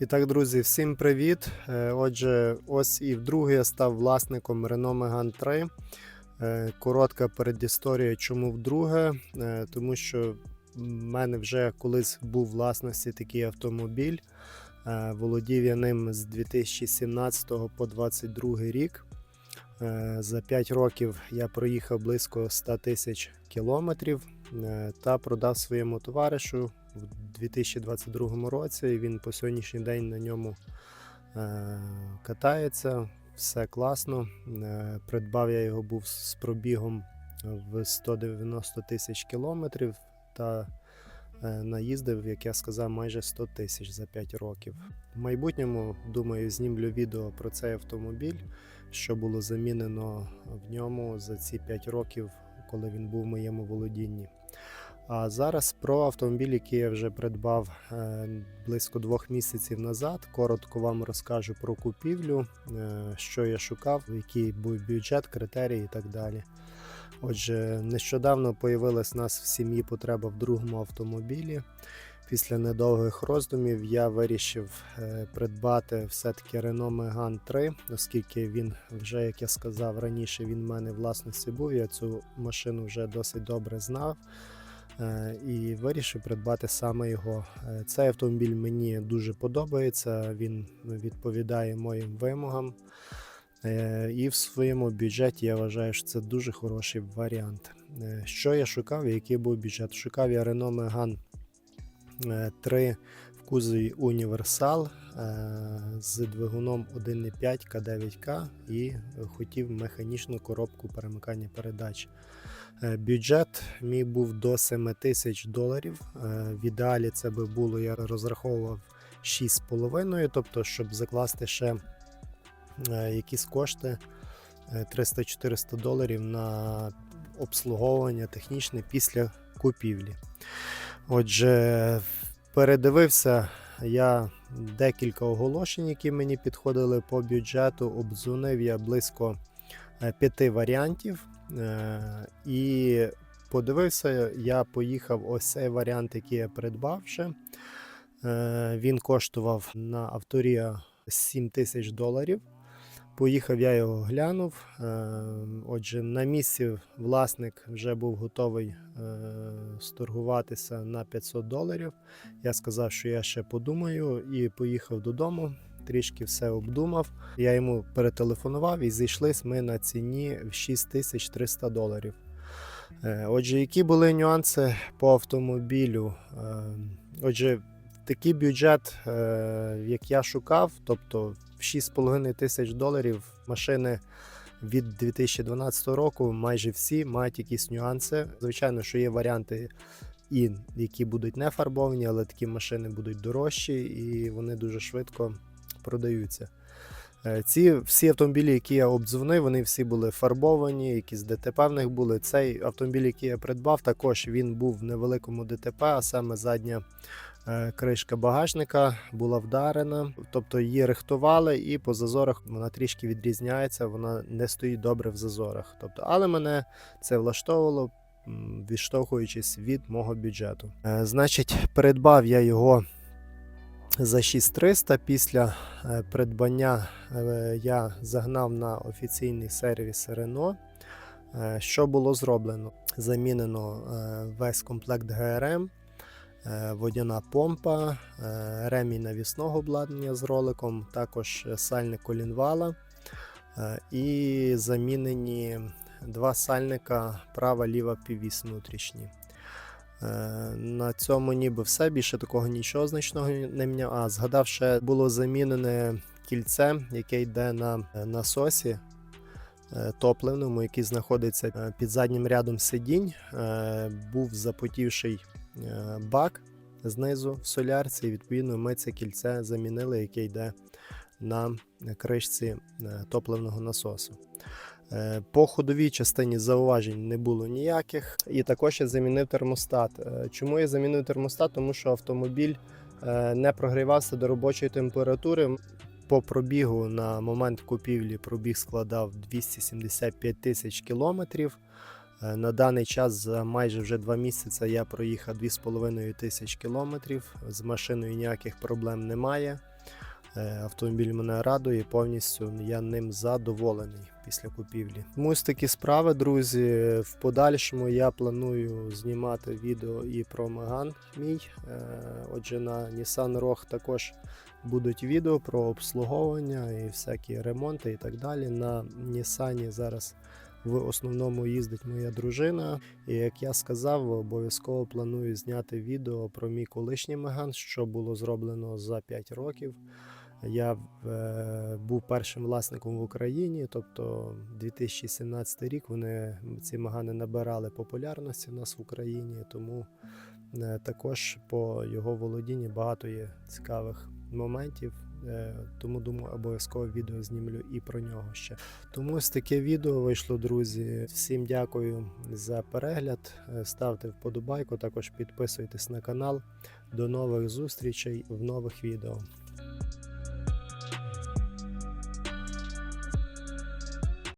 І так, друзі, всім привіт! Е, Отже, ось і вдруге я став власником Renault Megane 3. Е, Коротка передісторія, чому вдруге. Е, Тому що в мене вже колись був власності такий автомобіль. Володів я ним з 2017 по 2022 рік. За 5 років я проїхав близько 100 тисяч кілометрів та продав своєму товаришу в 2022 році. Він по сьогоднішній день на ньому е, катається. Все класно. Е, Придбав я його був з пробігом в 190 тисяч кілометрів та е, наїздив, як я сказав, майже 100 тисяч за 5 років. В майбутньому, думаю, знімлю відео про цей автомобіль, що було замінено в ньому за ці 5 років, коли він був в моєму володінні. А зараз про автомобіль, який я вже придбав е, близько двох місяців назад. Коротко вам розкажу про купівлю, е, що я шукав, який був бюджет, критерії і так далі. Отже, нещодавно появилась у нас в сім'ї потреба в другому автомобілі. Після недовгих роздумів я вирішив е, придбати все-таки Renault Megane 3, оскільки він вже, як я сказав раніше, він в мене в власності був. Я цю машину вже досить добре знав. Е, і вирішив придбати саме його. Е, Цей автомобіль мені дуже подобається, він відповідає моїм вимогам. Е, І в своєму бюджеті я вважаю, що це дуже хороший варіант. Що я шукав, який був бюджет? Шукав я Renault Megane е, 3 кузові Універсал е, з двигуном 1.5 К9К і хотів механічну коробку перемикання передач. Е, Бюджет мій був до 7 тисяч доларів. Е, В ідеалі це би було, я розраховував 6,5, тобто, щоб закласти ще якісь кошти е, 300-400 доларів на обслуговування технічне після купівлі. Отже, передивився я декілька оголошень, які мені підходили по бюджету. Обдзвонив я близько е, п'яти варіантів. Е, І подивився, я поїхав ось цей варіант, який я придбав ще. Е, Він коштував на авторія 7 тисяч доларів. Поїхав, я його глянув. Е, Отже, на місці власник вже був готовий е, сторгуватися на 500 доларів. Я сказав, що я ще подумаю, і поїхав додому. Трішки все обдумав. Я йому перетелефонував і зійшлись ми на ціні в 6300 доларів. Е, Отже, які були нюанси по автомобілю? Отже, такий бюджет, як я шукав, тобто в 6,5 тисяч доларів машини від 2012 року, майже всі мають якісь нюанси. Звичайно, що є варіанти, і які будуть не фарбовані, але такі машини будуть дорожчі і вони дуже швидко продаються. Е, Ці всі автомобілі, які я обдзвонив, вони всі були фарбовані, якісь ДТП в них були. Цей автомобіль, який я придбав, також він був в невеликому ДТП, а саме задня е, кришка багажника була вдарена. Тобто її рихтували, і по зазорах вона трішки відрізняється, вона не стоїть добре в зазорах. Тобто, але мене це влаштовувало, відштовхуючись від мого бюджету. Е, Значить, придбав я його за 6300. Після е, придбання е, я загнав на офіційний сервіс Renault. Е, Що було зроблено? Замінено весь комплект ГРМ, водяна помпа, ремінь навісного обладнання з роликом, також сальник колінвала і замінені два сальника права-ліва півіс внутрішні. Е, На цьому ніби все, більше такого нічого значного не міняв. А згадав, ще було замінене кільце, яке йде на е, насосі е, топливному, який знаходиться під заднім рядом сидінь. Був запотівший бак знизу в солярці. І відповідно ми це кільце замінили, яке йде на кришці топливного насосу. Е, По ходовій частині зауважень не було ніяких. І також я замінив термостат. Е, Чому я замінив термостат? Тому що автомобіль е, не прогрівався до робочої температури. По пробігу на момент купівлі пробіг складав 275 тисяч кілометрів. На даний час за майже вже два місяці я проїхав 2,5 тисяч кілометрів. З машиною ніяких проблем немає. Е, Автомобіль мене радує, повністю я ним задоволений після купівлі. Тому ось такі справи, друзі. В подальшому я планую знімати відео і про Меган мій. Е, Отже, на Nissan Rogue також будуть відео про обслуговування і всякі ремонти і так далі. На Nissan зараз в основному їздить моя дружина. І як я сказав, обов'язково планую зняти відео про мій колишній Меган, що було зроблено за 5 років. Я е, був першим власником в Україні, тобто 2017 рік вони ці магани набирали популярності у нас в Україні, тому е, також по його володінні багато є цікавих моментів. Е, тому думаю, обов'язково відео знімлю і про нього ще. Тому ось таке відео вийшло, друзі. Всім дякую за перегляд. Ставте вподобайку, також підписуйтесь на канал. До нових зустрічей в нових відео.